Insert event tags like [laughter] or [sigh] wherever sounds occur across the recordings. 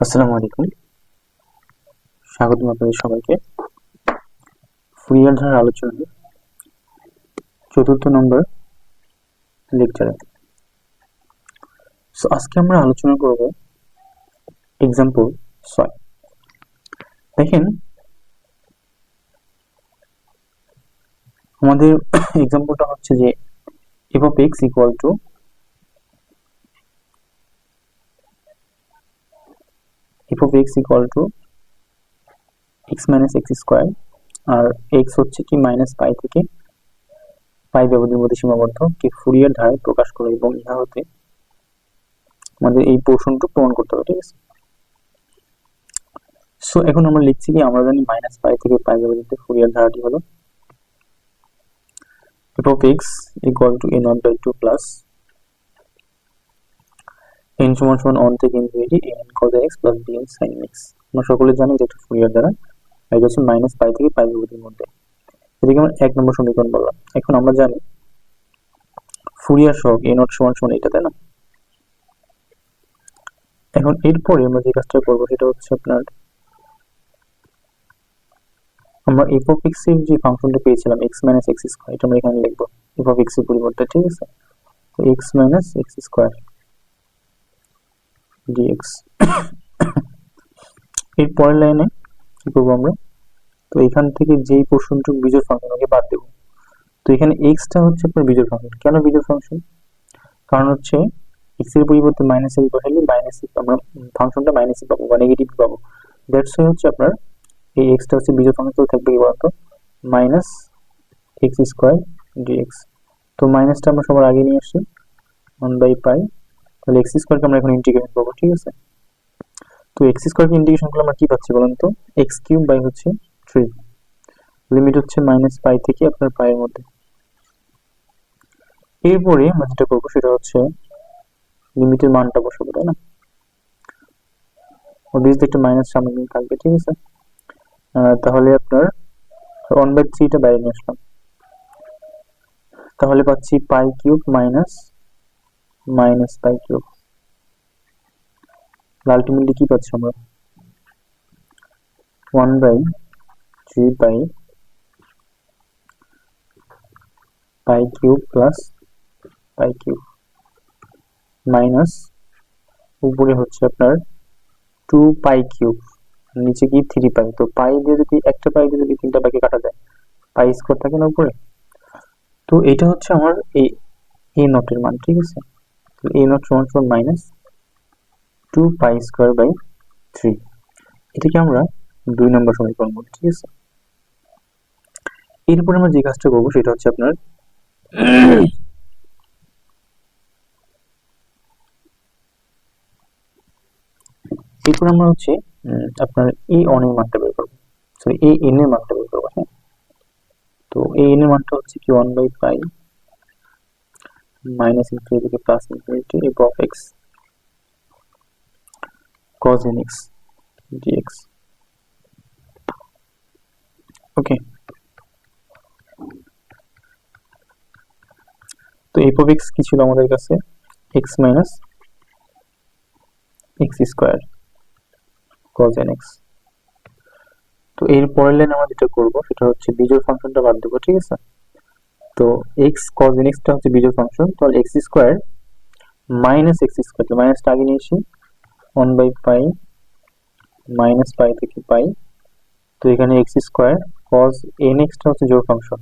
আসসালামু আলাইকুম। স্বাগত আপনাদের সবাইকে। ফুরিয়ার ধারার আলোচনায় চতুর্থ নম্বর লেকচারে সো আজকে আমরা আলোচনা করব এক্সাম্পল ছয়। দেখেন, আমাদের [coughs] এক্সাম্পলটা হচ্ছে যে f of x equal to f of x equal to x minus x square R x হচ্ছে কি মাইনাস পাই থেকে পাই ব্যবধির মধ্যে সীমাবদ্ধ, কে ফুরিয়ার ধারায় প্রকাশ করে এবং ইহা হতে আমাদের এই পোর্শনটু প্রমাণ করতে হবে, ঠিক আছে? সো এখন আমরা লিখছি কি আমরা জানি মাইনাস পাই থেকে পাই ব্যবধিতে ফুরিয়ার ধারাটি হলো f of x equal to a nought by two plus n সমান সমান অন থেকে infinity n cos x plus n sin x আমরা সকলে জানি যে একটা ফুরিয়ার দ্বারা এটা হচ্ছে মাইনাস পাই থেকে পাই বিভূতির মধ্যে। এটাকে আমরা এক নম্বর সমীকরণ বললাম। এখন আমরা জানি ফুরিয়ার সহগ a নট সমান সমান এটা, তাই না? এখন এরপরে আমরা যে কাজটা করব সেটা হচ্ছে আপনার আমরা এফ অফ এক্সের যে ফাংশনটা পেয়েছিলাম এক্স মাইনাস এক্স স্কোয়ার এটা আমরা এখানে লিখব। এফ অফ এক্সের পরিবর্তে, ঠিক আছে? তো x minus x square dx এর পরের লাইনে কি করব আমরা? তো এখান থেকে যেই পোর্শনটুকু বিজোড় ফাংশন ওকে বাদ দেবো। তো এখানে এক্সটা হচ্ছে আপনার বিজোড় ফাংশন কেন বিজোড় ফাংশন কারণ হচ্ছে এক্সের পরিবর্তে মাইনাস এক্স বসাইলে মাইনাস আমরা ফাংশনটা মাইনাস পাবো বা নেগেটিভ পাবো। দ্যাটস হচ্ছে আপনার এই এক্সটা হচ্ছে বিজোড় ফাংশন থাকবে কি বলতো? মাইনাস এক্স স্কোয়ার ডিএক্স তো মাইনাসটা আমরা সবার আগে নিয়ে আসি। ওয়ান বাই পাই তাহলে এক্স স্কোয়ারকে আমরা এখন ইন্টিগ্রেশন করব, ঠিক আছে? তো এক্স স্কোয়ারকে ইন্টিগ্রেশন করলে আমরা কি পাচ্ছি বলুন তো? এক্স কিউব বাই হচ্ছে থ্রি লিমিট হচ্ছে মাইনাস পাই থেকে আপনার পায়ের মধ্যে। এরপরে আমরা যেটা করব সেটা হচ্ছে লিমিটের মানটা বসাবো, তাই না? অবভিয়াসলি একটা মাইনাস সামনে থাকবে, ঠিক আছে? তাহলে আপনার ওয়ান বাই থ্রিটা বাইরে নিয়ে আসলাম। তাহলে পাচ্ছি pi cube minus minus pi cube ultimately কি পাচ্ছি আমরা? One by three by pi cube plus pi cube minus উপরে হচ্ছে আপনার টু পাই কিউব নিচে কি থ্রি পাই তো পাই দিয়ে যদি, একটা পাই দিয়ে যদি তিনটা পাইকে কাটা যায় পাই স্কোয়ার থাকে না উপরে? তো এটা হচ্ছে আমার এই এ নটের মান, ঠিক আছে? এ নট সমান সমান minus two pi square by three এটাকে আমরা দুই নম্বর সমীকরণ বলি, ঠিক আছে? এরপরে আমরা যে কাজটা করব সেটা হচ্ছে আপনার এরপর আমরা হচ্ছে আপনার এ অন এর মানটা বের করব। সরি এ এন এর মানটা বের করব হ্যাঁ? তো এ এন এর মানটা হচ্ছে কি one by pi minus infinity থেকে plus infinity f of x cos nx dx. Okay তো এফ অফ এক্স কি ছিল আমাদের কাছে? X minus x square cos nx তো এর পরের লাইন আমরা যেটা করব, সেটা হচ্ছে বিজোড় ফাংশনটা বাদ দেবো, ঠিক আছে? তো এক্স cos nx টা হচ্ছে বিজোড় ফাংশন তাহলে x square minus x square মাইনাসটা আগে নিয়ে আসি one by pi minus pi থেকে পাই তো এখানে এক্স স্কোয়ার কজ এন এক্সটা হচ্ছে জোর ফাংশন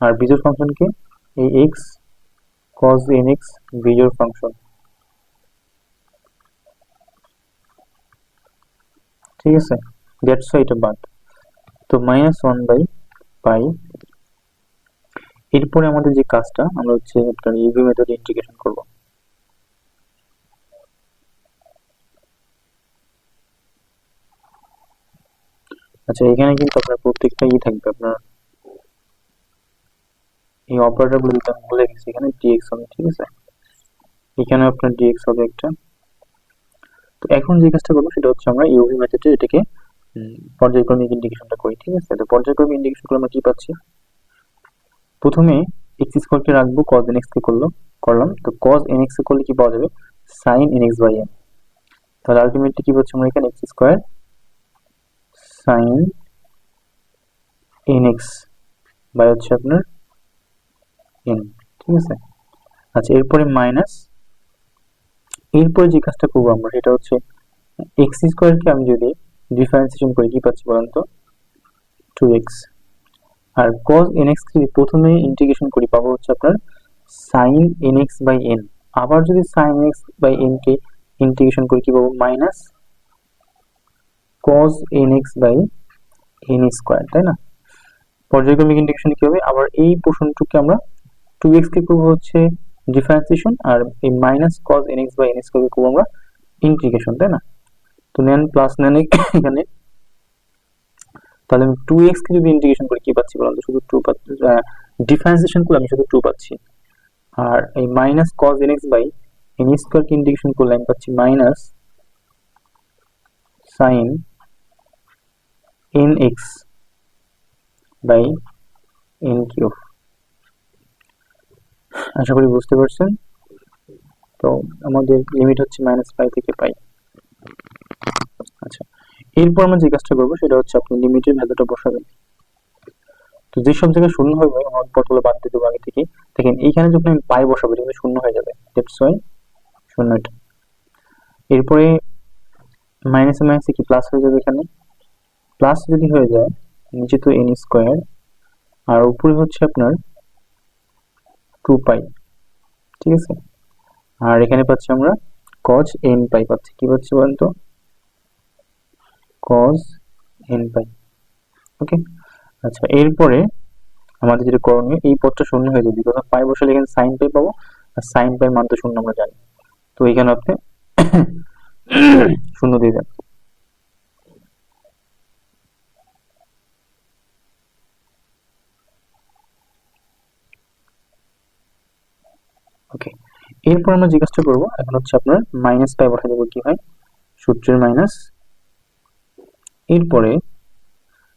আর বিজোর ফাংশনকে এই এক্স কজ এন এক্স বিজোর ফাংশন ঠিক আছে? দ্যাটস এটা বাদ। তো মাইনাস ওয়ান বাই পাই এরপরে আমাদের যে কাজটা, আমরা হচ্ছে আপনার ইউভি মেথড ইন্টিগ্রেশন করব। আচ্ছা এখানে কিন্তু আপনার প্রত্যেকটা ই থাকবে, আপনার এই অপারেটরগুলো দিতে আমি ভুলে গেছি, এখানে ডিএক্স হবে, ঠিক আছে? এখানে আপনার ডিএক্স হবে একটা। তো এখন যে কাজটা করব, সেটা হচ্ছে আমরা ইউভি মেথডে এটাকে পর্যায়ক্রমিক ইন্ডিকেশনটা করি, ঠিক আছে? তো পর্যায়ক্রমিক ইন্ডিকেশন করে আমরা কি পাচ্ছি? প্রথমে এক্স স্কোয়ারকে রাখব কজ এন এক্স কে করল করলাম। তো কজ এন এক্স করলে কি পাওয়া যাবে? Sine n x by n তাহলে আলটিমেটলি কি পাচ্ছি আমরা এখানে? X square sine n x by হচ্ছে আপনার এন ঠিক আছে? আচ্ছা এরপরে মাইনাস এরপরে যে কাজটা করব আমরা, সেটা হচ্ছে এক্স স্কোয়ারকে আমি যদি ডিফারেন্সিয়েশন করি, কি পাচ্ছি বলেন তো? টু এক্স আর cos nx যদি প্রথমে ইন্টিগ্রেশন করি, পাবো হচ্ছে আপনার sin nx বাই n আবার যদি sin nx বাই n কে ইন্টিগ্রেশন করি, কি পাবো? Minus cos nx by n square তাই না? পর্যায়ক্রমিক ইন্টিগ্রেশন কি হবে? আবার এই পোর্শনটুকে আমরা 2x কে করব হচ্ছে ডিফারেন্সিয়েশন আর এই minus cos nx by n square করব আমরা ইন্টিগ্রেশন তাই না? তো নেন প্লাস নেন এখানে তাহলে আমি টু এক্স কে যদি ইন্টিগ্রেশন করি, কি পাচ্ছি বলুন শুধু টু ডিফারেন্সিয়েশন করলে আমি শুধু টু পাচ্ছি। আর এই minus cos n x by n square K integration করলে আমি পাচ্ছি minus sine n x by n cube আশা করি বুঝতে পারছেন? তো আমাদের লিমিট হচ্ছে মাইনাস পাই থেকে পাই আচ্ছা। এরপর আমরা যে কাজটা করব সেটা হচ্ছে আপনি লিমিটের ভ্যালুটা বসাবেন। তো যে সব জায়গায় শূন্য হবে, আমার পটগুলো বাদ দিয়ে দেবো আগে থেকে। দেখেন, এইখানে যখন আমি পাই বসাবো কিন্তু শূন্য হয়ে যাবে। ওয়াই শূন্য এটা। এরপরে মাইনাসে মাইনাসে কি? প্লাস হয়ে যাবে এখানে। প্লাস যদি হয়ে যায়, নিচে তো এন স্কোয়ার আর উপরে হচ্ছে আপনার টু পাই ঠিক আছে? আর এখানে পাচ্ছি আমরা কজ এন পাই পাচ্ছি কি পাচ্ছি বলেন তো? Cos n পাই ওকে আচ্ছা এরপরে আমাদের যেটা করণীয়, এই পদটা শূন্য হয়ে যাবে। বিকজ পাই বসালে এখানে সাইন পাই পাবো, আর সাইন পাই মান তো শূন্য, আমরা জানি। তো এখানে আপনি [coughs] শূন্য দিয়ে দেন। ওকে এরপর আমরা যে কাজটা করব, এখন হচ্ছে আপনার মাইনাস পাই বসা দেবো কি হয়? সূত্রের মাইনাস এরপরে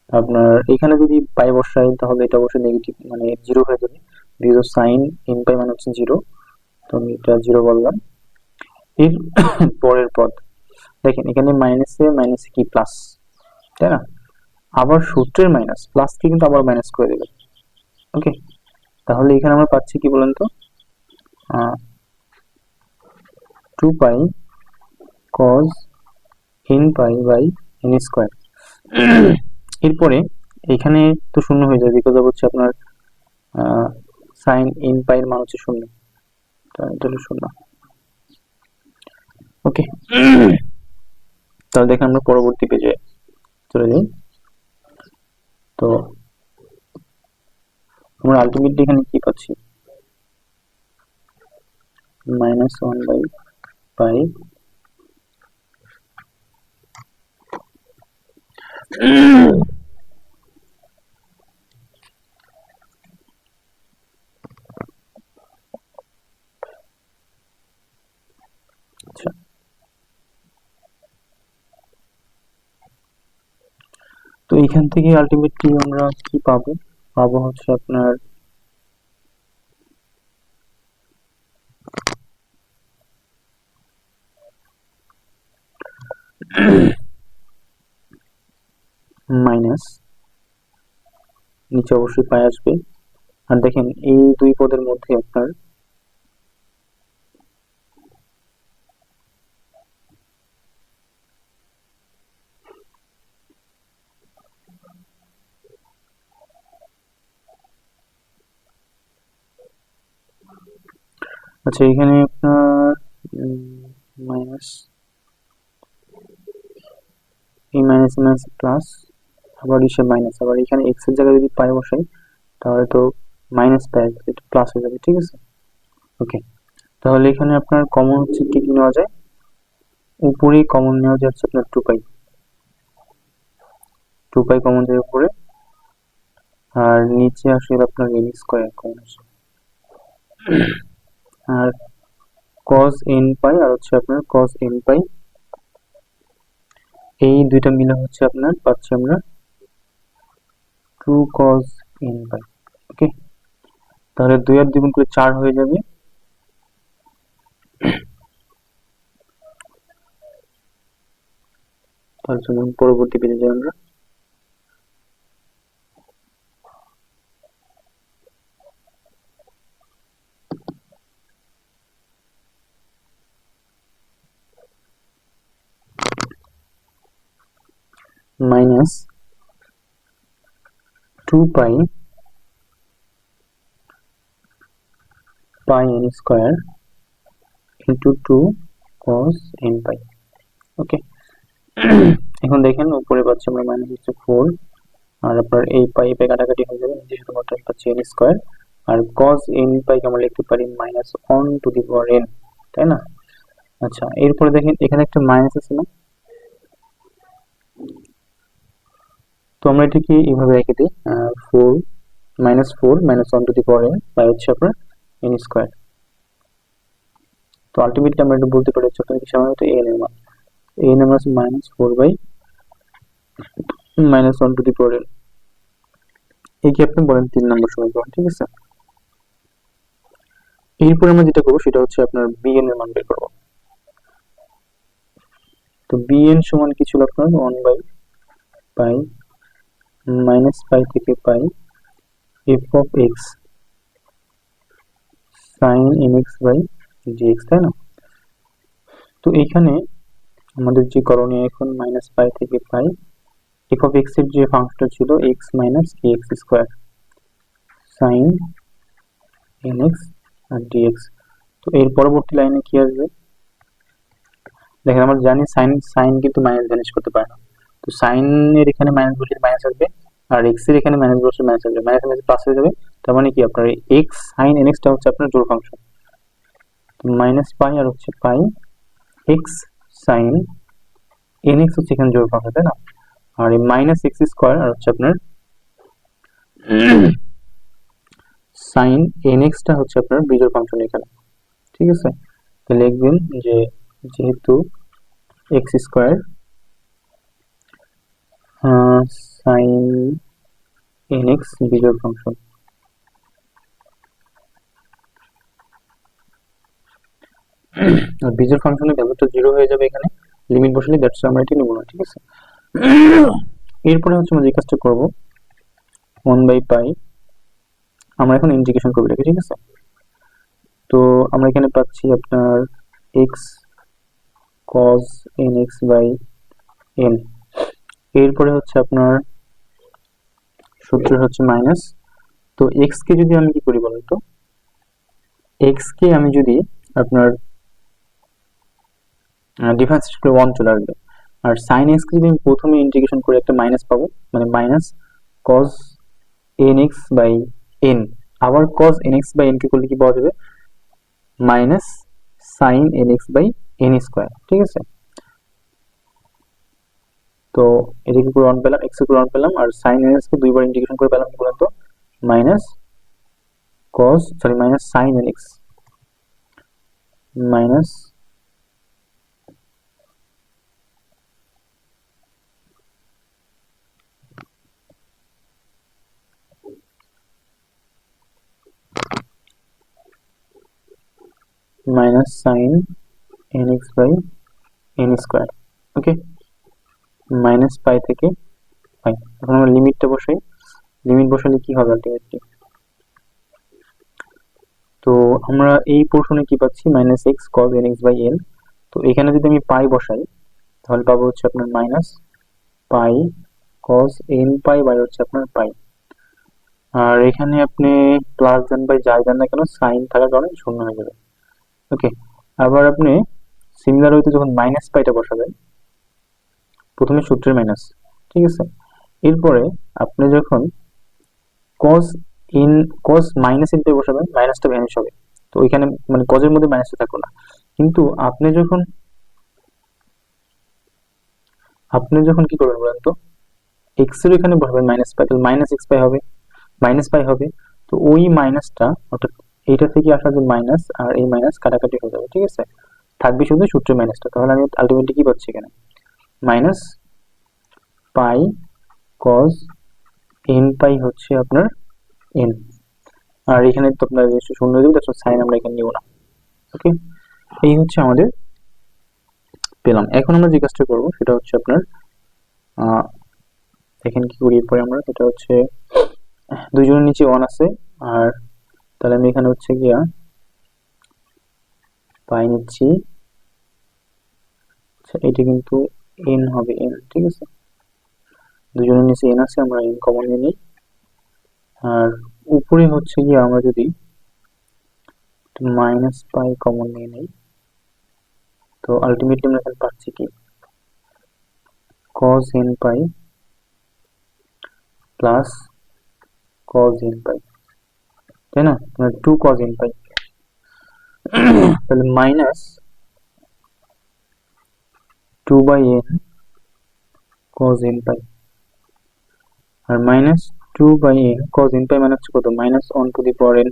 আপনার এখানে যদি পাই বসাই তাহলে এটা অবশ্যই নেগেটিভ মানে জিরো হয়ে যাবে। জিরো সাইন ইন পাই মানে হচ্ছে জিরো তো আমি এটা জিরো বললাম। এর [coughs] পরের পদ। দেখেন, এখানে মাইনাসে মাইনাসে কি প্লাস তাই না? আবার সূত্রের মাইনাস প্লাসকে কিন্তু আবার মাইনাস করে দেবে। ওকে তাহলে এখানে আমরা পাচ্ছি কি বলেন তো? Two pi cos n pi by n square [clears throat] এরপরে এখানে তো শূন্য হয়ে যাবে বিকজ হচ্ছে আপনার সাইন ইন পাই এর মান হচ্ছে শূন্য। এটা শূন্য। ওকে [clears throat] তাহলে দেখেন আমরা পরবর্তী পেজে চলে যাই। তো আমরা আলটিমেটলি এখানে কি পাচ্ছি? মাইনাস ওয়ান বাই পাই তো এখান থেকে আলটিমেটলি আমরা কি পাবো? পাবো হচ্ছে আপনার মাইনাস নিচে অবশ্যই পাই আসবে। আর দেখেন, এই দুই পদের মধ্যে আপনার আচ্ছা এখানে আপনার মাইনাস এই মাইনাস মাইনাস প্লাস আবার ইসে মাইনাস আবার এখানে এক্সের জায়গায় যদি পাই বসাই, তাহলে তো মাইনাস পাই এটা প্লাস হয়ে যাবে, ঠিক আছে? ওকে তাহলে এখানে আপনার কমন হচ্ছে কি কি নেওয়া যায়? উপরেই কমন নেওয়া যাচ্ছে আপনার two pi two pi common যায় উপরে, আর নিচে আসলে আপনার এন স্কোয়ার কমন আসে আর cos এন পাই আর হচ্ছে আপনার cos এন পাই এই দুইটা মিলে হচ্ছে আপনার, পাচ্ছি আমরা টু cos n পাই ওকে তাহলে দুই আর দ্বিগুণ করে চার হয়ে যাবে। তার জন্য পরবর্তী পেজে যাই আমরা। Minus two pi pi n square into two cos n pi okay এখন দেখেন উপরে পাচ্ছি আমরা মাইনাস হচ্ছে ফোর আর আপনার এই পাই পাই কাটাকাটি হয়ে যাবে নিচে শুধুমাত্র পাচ্ছি এন স্কোয়ার আর কস এন পাইকে আমরা লিখতে পারি minus one to the power n তাই না? আচ্ছা এরপরে দেখেন এখানে একটা মাইনাস আছে না? তো আমরা এটাকে এইভাবে রেখে দিই four minus four minus one to the power n by হচ্ছে আপনার এন স্কোয়ার তো আলটিমেটলি আমরা এটা বলতে পারি হচ্ছে আপনার সাধারণত এন এর মান। এন মান minus four by minus one to the power n একে আপনি বলেন তিন নম্বর সমীকরণ, ঠিক আছে? এরপরে আমরা যেটা করব সেটা হচ্ছে আপনার বিএন এর মান বের করব। তো বিএন সমান কি ছিল আপনার? One by pi minus pi থেকে pi f of x sine n x by g x তাই না? তো এইখানে আমাদের যে করণীয় এখন মাইনাস পাই থেকে পাই এফ অফ এক্সের যে ফাংশনটা ছিল এক্স মাইনাস কে x square sine n x আর ডিএক্স তো এর পরবর্তী লাইনে কি আসবে? দেখেন, আমরা জানি সাইন সাইন কিন্তু মাইনাস ভ্যানিশ করতে পারে না। তো সাইনের এখানে মাইনাস বসলে মাইনাস আসবে, আর এক্সের এখানে মাইনাস বসলে মাইনাস আসবে। মাইনাস মাইনাস প্লাস হয়ে যাবে, তার মানে কি আপনার এক্স সাইন এন এক্সটা হচ্ছে আপনার জোড় ফাংশন তো মাইনাস পাই আর হচ্ছে pi x sine n x হচ্ছে এখানে জোড় ফাংশন তাই না? আর এই মাইনাস এক্স স্কোয়ার আর হচ্ছে আপনার সাইন এন এক্সটা হচ্ছে আপনার বিজোড় ফাংশন এখানে। ঠিক আছে? তো লিখবেন যে যেহেতু x square sine n x বিজোড় ফাংশন আর বিজোড় ফাংশনের ভ্যালুটা জিরো হয়ে যাবে এখানে। লিমিট বসালে দ্যাটস আমরা এটি নেব না, ঠিক আছে? এরপরে হচ্ছে আমরা যে কাজটা করব ওয়ান বাই পাই আমরা এখন ইন্টিগ্রেশন করব এটাকে ঠিক আছে? তো আমরা এখানে পাচ্ছি আপনার x cos n x by n এরপরে হচ্ছে আপনার সূত্র হচ্ছে মাইনাস তো এক্স কে যদি আমি কি করি বলেন তো এক্স কে আমি যদি আপনার ডিফারেন্স করে ওয়ান চলে আসবে। আর সাইন এক্স কে যদি আমি প্রথমে ইন্টিগ্রেশন করে একটা মাইনাস পাবো মানে minus cos n x by n আবার cos n x by n কে করলে কি পাওয়া যাবে? Minus sine n x by n square ঠিক আছে? তো এটাকে করে অন পেলাম? এক্স করে অন পেলাম আর সাইন এন এক্স দুইবার ইন্টিগ্রেশন করে পেলাম কি বলেন তো? Minus cos sorry minus sine n x minus minus sin nx by n square okay minus pi থেকে পাই এখন আমরা লিমিটটা বসাই। লিমিট বসালে কি হবে আলটিমেটলি তো আমরা এই পোর্শনে কি পাচ্ছি? Minus x cos n x by n তো এখানে যদি আমি পাই বসাই, তাহলে পাবো হচ্ছে আপনার minus pi cos n pi by হচ্ছে আপনার পাই আর এখানে আপনি প্লাস দেন বাই যাই দেন না কেন সাইন থাকার কারণে শূন্য হয়ে যাবে। ওকে আবার আপনি সিমিলার হইতে যখন মাইনাস পাইটা বসাবেন প্রথমে সূত্রের মাইনাস ঠিক আছে? এরপরে আপনি যখন কজ ইন কজ মাইনাস ইনতে বসাবেন মাইনাসটা ভ্যানিশ হবে। তো ওইখানে মানে কজের মধ্যে মাইনাসটা থাকল না। কিন্তু আপনি যখন আপনি যখন কি করবেন বলেন তো? এক্সের এখানে বসাবেন মাইনাস পাই তাহলে মাইনাস এক্স পাই হবে মাইনাস পাই হবে। তো ওই মাইনাসটা অর্থাৎ এইটা থেকে আসা যে মাইনাস আর এই মাইনাস কাটাকাটি হয়ে যাবে, ঠিক আছে? থাকবে শুধু সূত্রের মাইনাসটা তাহলে আমি আলটিমেটলি কি পাচ্ছি এখানে? Minus pi cos n pi হচ্ছে আপনার এন আর এখানে তো আপনার শূন্য দেবে, তার সাইন আমরা এখানে নিব না। ওকে এই হচ্ছে আমাদের পেলাম। এখন আমরা যে কাজটা করব, সেটা হচ্ছে আপনার দেখেন কি করি এরপরে আমরা? এটা হচ্ছে দুইজনের নিচে ওয়ান আছে, আর তাহলে আমি এখানে হচ্ছে গিয়া পাই নিচ্ছি। আচ্ছা এটা কিন্তু এন হবে এন ঠিক আছে? দুজনের নিচে এন আছে, আমরা এন কমন নিয়ে নিই। আর উপরে হচ্ছে গিয়ে আমরা যদি মাইনাস পাই কমন নিয়ে নিই, তো আলটিমেটলি আমরা এখানে পাচ্ছি কি? cos n পাই প্লাস cos n পাই, তাই না? মানে টু cos n পাই। তাহলে minus two by n cos n পাই আর minus two by n cos n পাই মানে হচ্ছে কত? Minus one to the power n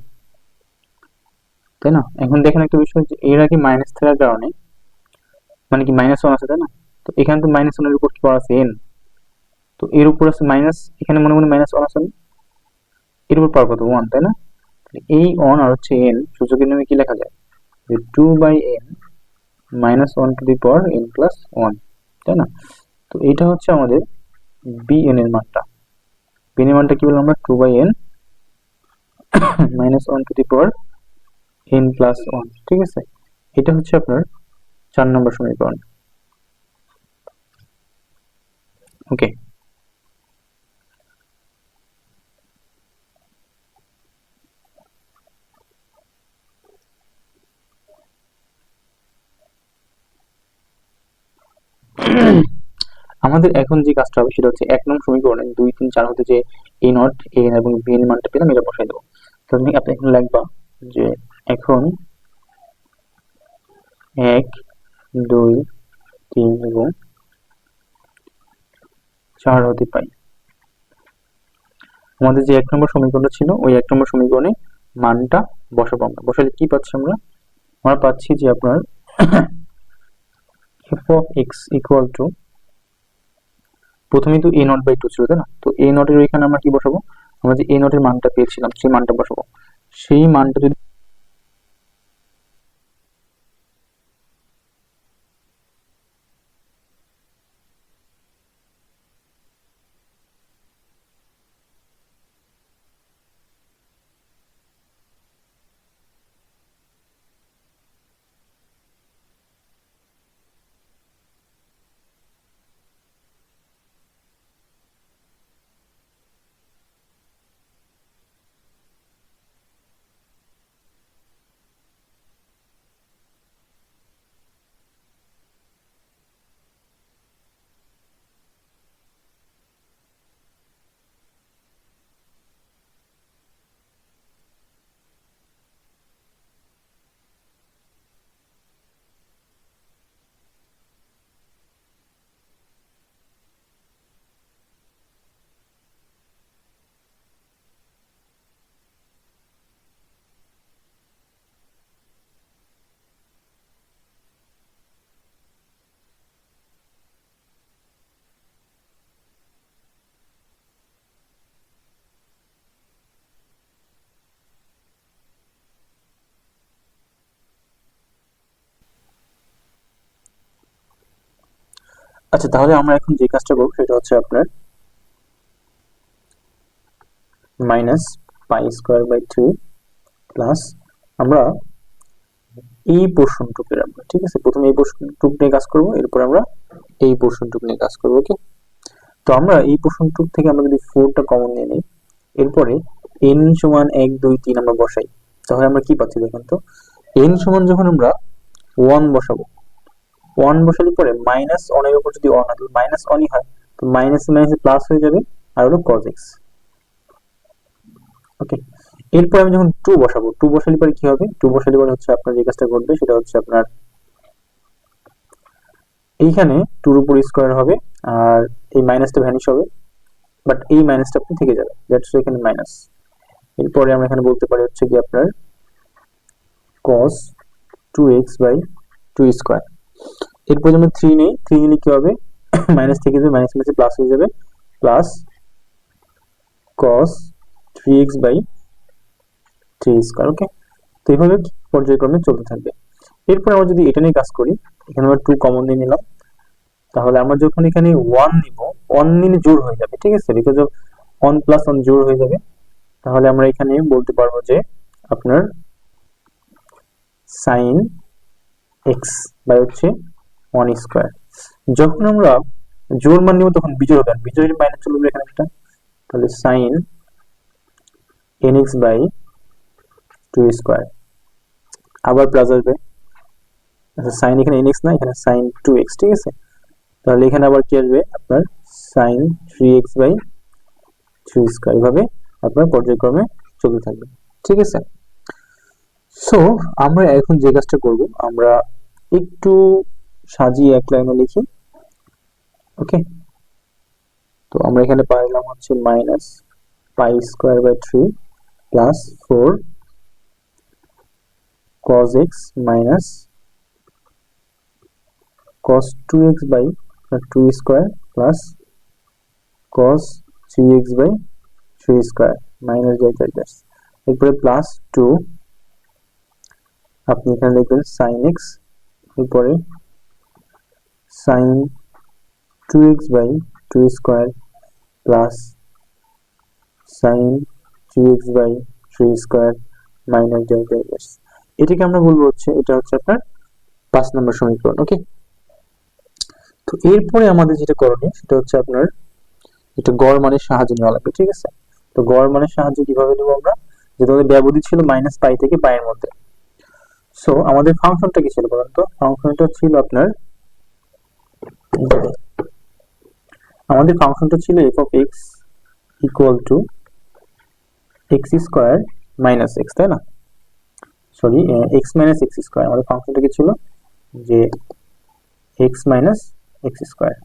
তাই না? এখন দেখেন একটা বিষয় যে এর আগে মাইনাস থাকার কারণে মানে কি মাইনাস ওয়ান আছে, তাই না? তো এখানে তো মাইনাস ওয়ানের উপর কি পাওয়ার আছে? এন তো এর উপর আছে মাইনাস এখানে মনে মনে মাইনাস ওয়ান আছে এর উপর পাওয়ার কত? ওয়ান তাই না? এই ওয়ান আর হচ্ছে এন সূচকের নিয়মে কি লেখা যায়? যে two by n minus one to the power n plus one তাই না? তো এইটা হচ্ছে আমাদের বি এন এর মানটা। বি এর মানটা কি বললাম আমরা? Two by n minus one to the power n plus one ঠিক আছে? এটা হচ্ছে আপনার চার নম্বর সমীকরণ। ওকে [clears throat] আমাদের এখন যে কাজটা হবে সেটা হচ্ছে এক নং সমীকরণে দুই, তিন, চার হতে যে এ নট এ এন এবং বি এর মানটা পেলাম, এটা বসাই দেবো। তুমি আপনি এখানে লিখবা যে এখন এক, দুই, তিন এবং চার হতে পাই। আমাদের যে এক নম্বর সমীকরণটা ছিল, ওই এক নম্বর সমীকরণে মানটা বসাবো আমরা। বসালে কি পাচ্ছি আমরা? আমরা পাচ্ছি যে আপনার f of x equal to প্রথমেই তো এ নট বাই টু ছিল, তাই না? তো এ নটের ওইখানে আমরা কি বসাবো? আমরা যে এ নটের মানটা পেয়েছিলাম, সেই মানটা বসাবো। সেই মানটা যদি আচ্ছা তাহলে আমরা এখন যে কাজটা করব সেটা হচ্ছে আপনার minus pi square by three plus আমরা এই পোর্শনটুকু রাখব, ঠিক আছে? প্রথমে এই পোর্শনটুক নিয়ে কাজ করব, এরপর আমরা এই পোর্শনটুক নিয়ে কাজ করব ওকে তো আমরা এই পোর্শনটুক থেকে আমরা যদি ফোরটা কমন নিয়ে নিই, এরপরে এন সমান এক, দুই, তিন আমরা বসাই। তাহলে আমরা কি পাচ্ছি দেখেন তো? এন সমান যখন আমরা ওয়ান বসাবো ওয়ান বসালে পরে মাইনাস ওয়ানের উপর যদি ওয়ান হয় মাইনাস ওয়ানই হয়। তো মাইনাস মাইনাসে প্লাস হয়ে যাবে, আর হলো কজ এক্স ওকে এরপর আমি যখন টু বসাবো টু বসালে পরে কি হবে? টু বসালে পরে হচ্ছে আপনার যে কাজটা ঘটবে, সেটা হচ্ছে আপনার এইখানে টুর উপর স্কোয়ার হবে, আর এই মাইনাসটা ভ্যানিশ হবে বাট এই মাইনাসটা আপনি থেকে যাবে। দ্যাটস এখানে মাইনাস এরপরে আমরা এখানে বলতে পারি হচ্ছে কি আপনার cos 2x বাই 2 স্কয়ার এরপর আমরা 3 নেই 3 নিলে কি হবে? মাইনাস থেকে যাবে মাইনাস মাইনাসে প্লাস হয়ে যাবে। প্লাস cos 3x বাই 3 স্কয়ার ওকে তো এইভাবে পর্যায়ক্রমে চলতে থাকবে। এরপর আমরা যদি এটা নিয়ে কাজ করি, এখানে আমরা 2 কমন নিয়ে নিলাম। তাহলে আমরা যখন এখানে ওয়ান নিব ওয়ান নিলে জোর হয়ে যাবে, ঠিক আছে? Because of one plus on জোর হয়ে যাবে। তাহলে আমরা এখানে বলতে পারব যে আপনার সাইন এক্স বাই হচ্ছে ওয়ান স্কোয়ার যখন আমরা জোর মান নিব, তখন বিজোড় হবে। বিজোড়ের মাইনাস চলে যাবে এখানে একটা। তাহলে sine n x by two square আবার প্লাস আসবে। আচ্ছা সাইন এখানে এন এক্স না, এখানে সাইন টু এক্স ঠিক আছে? তাহলে এখানে আবার কি আসবে? আপনার sine three x by three square এভাবে আপনার পর্যায়ক্রমে চলতে থাকবে। ঠিক আছে? সো আমরা এখন যে কাজটা করব, আমরা একটু সাজিয়ে এক লাইনে লিখি। ওকে তো আমরা এখানে পাইলাম হচ্ছে minus pi square by three plus four cos x minus cos 2x by 2 square plus cos 3x by 3 square minus by that এরপরে প্লাস টু আপনি এখানে লিখবেন সাইন এক্স এরপরে sin 2x by 2 square plus sin 3x by 3 square minus delta x. এটাকে আমরা বলব হচ্ছে এটা হচ্ছে আপনার পাঁচ নম্বর সমীকরণ ওকে তো এরপরে আমাদের যেটা করণীয়, সেটা হচ্ছে আপনার এটা গড় মানের সাহায্য নেওয়া লাগবে, ঠিক আছে? তো গড় মানের সাহায্য কীভাবে নেব আমরা? যে তোমাদের ব্যবধি ছিল মাইনাস পাই থেকে পায়ের মধ্যে। সো আমাদের ফাংশনটা কি ছিল বলুন তো? ফাংশনটা ছিল আপনার আমাদের ফাংশনটা ছিল f of x equal to x square minus x তাই না? Sorry x minus x square আমাদের ফাংশনটা কি ছিল? যে x minus x square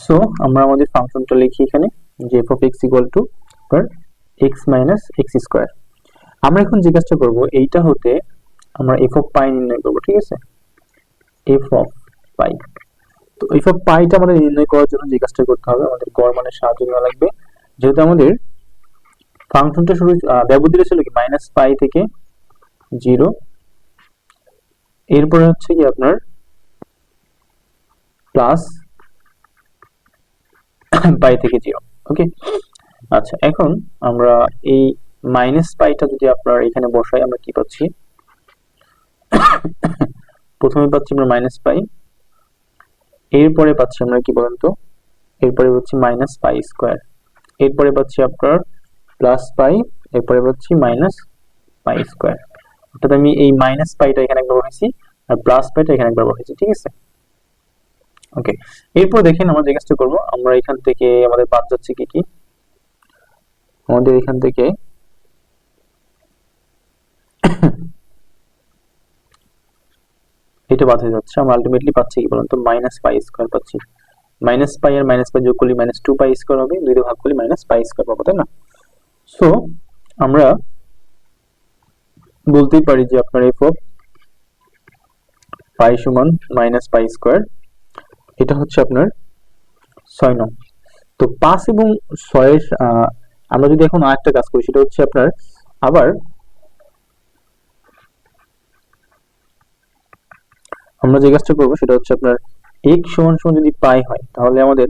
so আমরা আমাদের ফাংশনটা লিখি এখানে, যে f of x equal to x minus x square আমরা এখন যে করব, এইটা হতে আমরা এফ অফ পাই নির্ণয় করব, ঠিক আছে? এফ অফ পাই তো এফ অফ পাইটা আমাদের নির্ণয় করার জন্য যে কাজটা করতে হবে, আমাদের গড় মানের সাহায্য নেওয়া লাগবে। যেহেতু আমাদের ফাংশনটা শুরু ব্যবধিটা ছিল কি? মাইনাস পাই থেকে জিরো এরপরে হচ্ছে কি আপনার প্লাস পাই [coughs] থেকে জিরো ওকে আচ্ছা এখন আমরা এই মাইনাস পাইটা যদি আপনার এখানে বসাই, আমরা কি পাচ্ছি? [laughs] প্রথমে পাচ্ছি আমরা মাইনাস পাই। এরপরে পাচ্ছি আমরা কি বলেন তো? এরপরে পাচ্ছি মাইনাস পাই স্কোয়ার এরপরে পাচ্ছি আপনার প্লাস পাই এরপরে পাচ্ছি মাইনাস পাই স্কোয়ার অর্থাৎ আমি এই মাইনাস পাইটা এখানে একবার বসাইছি আর প্লাস পাইটা এখানে একবার বসাইছি ঠিক আছে? ওকে এরপর দেখেন আমরা যে কাজটা করব। আমরা এখান থেকে আমাদের বাদ যাচ্ছে কি কি? আমাদের এখান থেকে এটা বাদ হয়ে যাচ্ছে। আমরা আলটিমেটলি পাচ্ছি কি বলুন তো? মাইনাস পাই স্কোয়ার পাচ্ছি। মাইনাস পাই আর মাইনাস পাই যোগ করলে মাইনাস টু পাই স্কোয়ার হবে। দুই ভাগ করলে মাইনাস পাই স্কোয়ার পাবো, তাই না? সো আমরা বলতেই পারি যে আপনার এফ অফ পাই সমান মাইনাস পাই স্কোয়ার এটা হচ্ছে আপনার ছয় নং। তো পাঁচ এবং ছয়ের আমরা যদি এখন আরেকটা কাজ করি, সেটা হচ্ছে আপনার আবার আমরা যে কাজটা করব সেটা হচ্ছে আপনার এক সমান সমান যদি পাই হয়, তাহলে আমাদের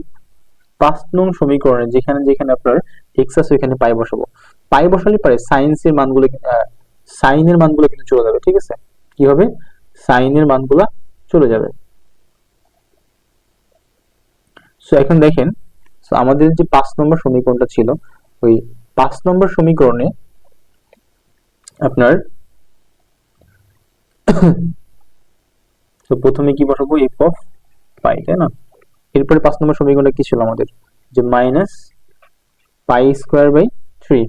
পাঁচ নং সমীকরণে যেখানে যেখানে আপনার এক্স আছে ওইখানে পাই বসাবো। পাই বসালে পারে সাইন্সের মানগুলো সাইনের মানগুলো কিন্তু চলে যাবে, ঠিক আছে? কি হবে? সাইনের মানগুলো চলে যাবে। সো এখন দেখেন সো আমাদের যে পাঁচ নম্বর সমীকরণটা ছিল, ওই পাঁচ নম্বর সমীকরণে আপনার তো প্রথমে কি বসাবো? এফ অফ পাই তাই না? এরপরে পাঁচ নম্বর সমীকরণটা কি ছিল আমাদের? যে minus pi square by three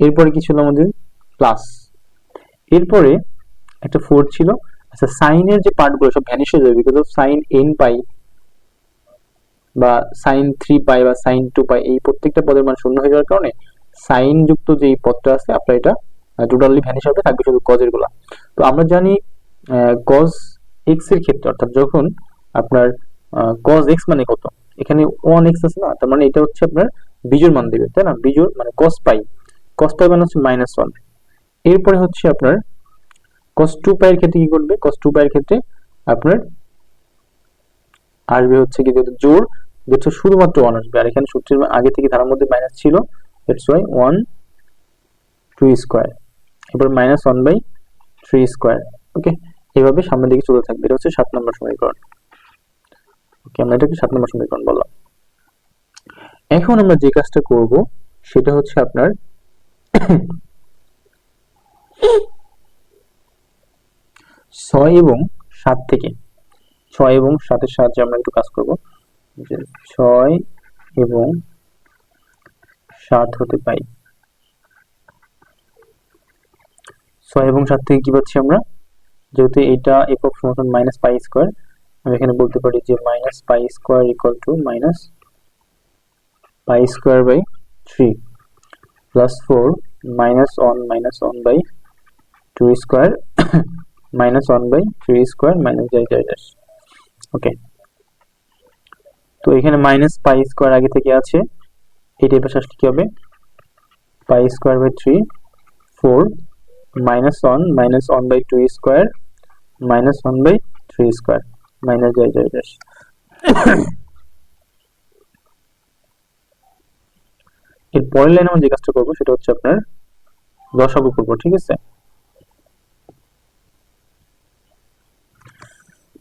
এরপরে কি ছিল আমাদের? প্লাস এরপরে একটা ফোর ছিল। আচ্ছা সাইনের যে পার্টগুলো সব ভ্যানিশ হয়ে যাবে because of sine n pi বা সাইন থ্রি পাই বা সাইন টু পাই এই প্রত্যেকটা পদের মান শূন্য হয়ে যাওয়ার কারণে সাইন যুক্ত যে পদটা আছে আপনার এটা টোটালি ভ্যানিশ হবে, থাকবে শুধু কজেরগুলা। তো আমরা জানি কজ এক্সের ক্ষেত্রে, অর্থাৎ যখন আপনার কজ এক্স মানে কত? এখানে ওয়ান এক্স আছে না? তার মানে এটা হচ্ছে আপনার বিজোর মান দেবে, তাই না? বিজোর মানে কস পাই কস পাই মানে হচ্ছে মাইনাস ওয়ান এরপরে হচ্ছে আপনার কস টু পাইয়ের ক্ষেত্রে কি করবে কস টু পাইয়ের ক্ষেত্রে আপনার আসবে হচ্ছে কি যেহেতু জোর যেটা শুধুমাত্র ওয়ান আসবে। আর এখানে সূত্রের আগে থেকে ধারার মধ্যে মাইনাস ছিল that's why one two square এবার minus one by three square okay এভাবে সামনের দিকে চলে থাকবে। এটা হচ্ছে সাত নম্বর সমীকরণ। ওকে আমরা এটাকে সাত নম্বর সমীকরণ বললাম। এখন আমরা যে কাজটা করব, সেটা হচ্ছে আপনার ছয় এবং সাত থেকে, ছয় এবং সাতের সাহায্যে আমরা একটু কাজ করব। ছয় এবং সাত হতে পাই। ছয় এবং সাত থেকে কি পাচ্ছি আমরা? যেহেতু এটা একক সমাধান মাইনাস পাই স্কোয়ার আমি এখানে বলতে পারি যে minus pi square equal to minus pi square by three plus four minus one minus one by two square minus one by three square minus যাই যাই যাস ওকে তো এখানে মাইনাস পাই স্কোয়ার আগে থেকে আছে। এইটা এবার আসলে কি হবে? Pi square by three four minus one minus one by two square minus one by three square minus যাই যাই যাস এর পরের লাইনে আমরা যে কাজটা করব, সেটা হচ্ছে আপনার দশাগু করব, ঠিক আছে?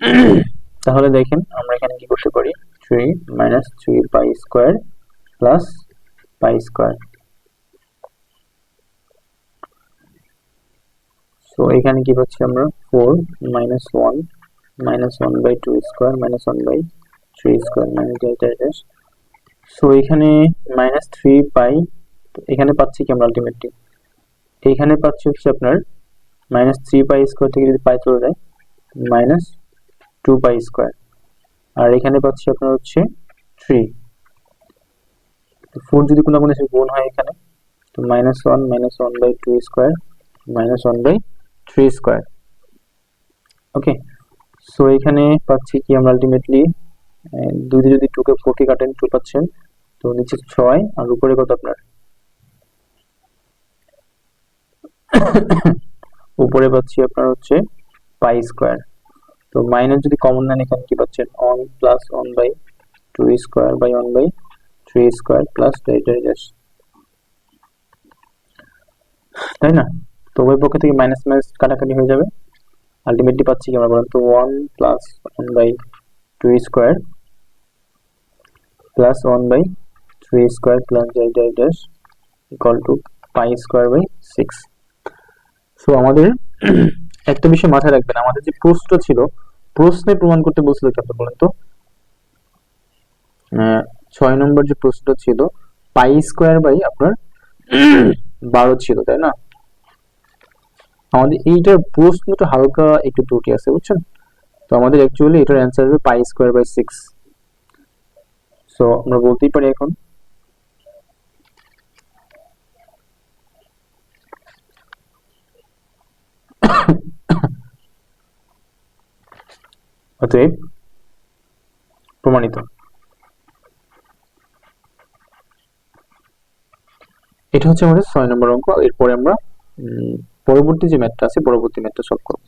[coughs] তাহলে দেখেন, আমরা এখানে কি করতে পারি? Three minus three pi square plus pi square so এখানে কি পাচ্ছি আমরা? Four minus one minus one by two square minus one by three square minus eight eight so এখানে মাইনাস থ্রি পাই এখানে পাচ্ছি কি আমরা আলটিমেটলি এইখানে পাচ্ছি হচ্ছে আপনার মাইনাস থ্রি পাই স্কোয়ার থেকে যদি পাই চলে যায় মাইনাস টু পাই স্কোয়ার আর এখানে পাচ্ছি আপনার হচ্ছে থ্রি ফোর যদি কোনো কোনো গুণ হয় এখানে, তো minus one minus one by two square minus one by three square okay so এখানে পাচ্ছি কি আমরা আলটিমেটলি দুই যদি টুকে ফোরকে কাটেন টু পাচ্ছেন। তো নিচে ছয়, আর উপরে কত আপনার? [coughs] উপরে পাচ্ছি আপনার হচ্ছে পাই স্কোয়ার তো মাইনাস যদি কমন নেন এখানে কি পাচ্ছেন? One plus one by two square by one by three square plus তাই না? তো উভয় পক্ষ থেকে মাইনাস মাইনাস কাটাকাটি হয়ে যাবে। আলটিমেটলি পাচ্ছি কি আমরা বলেন তো one plus one by two square plus one by three square plus z z dash equal to pi square by six so আমাদের [clears throat] একটা বিষয় মাথায় রাখবেন, আমাদের যে প্রশ্ন ছিল, প্রশ্নে প্রমাণ করতে বলছিল কি আপনি বলেন তো? ছয় নম্বর যে প্রশ্নটা ছিল পাই স্কোয়ার বাই আপনার [clears throat] বারো ছিল, তাই না? আমাদের এইটার প্রশ্নটা হালকা একটু ত্রুটি আছে, বুঝছেন? তো আমাদের অ্যাকচুয়ালি এটার অ্যান্সার হবে pi square by six so আমরা বলতেই পারি এখন। অতএব, প্রমাণিত। এটা হচ্ছে আমাদের ছয় নম্বর অঙ্ক। এরপরে আমরা পরবর্তী যে ম্যাথটা আছে পরবর্তী ম্যাথটা সলভ করব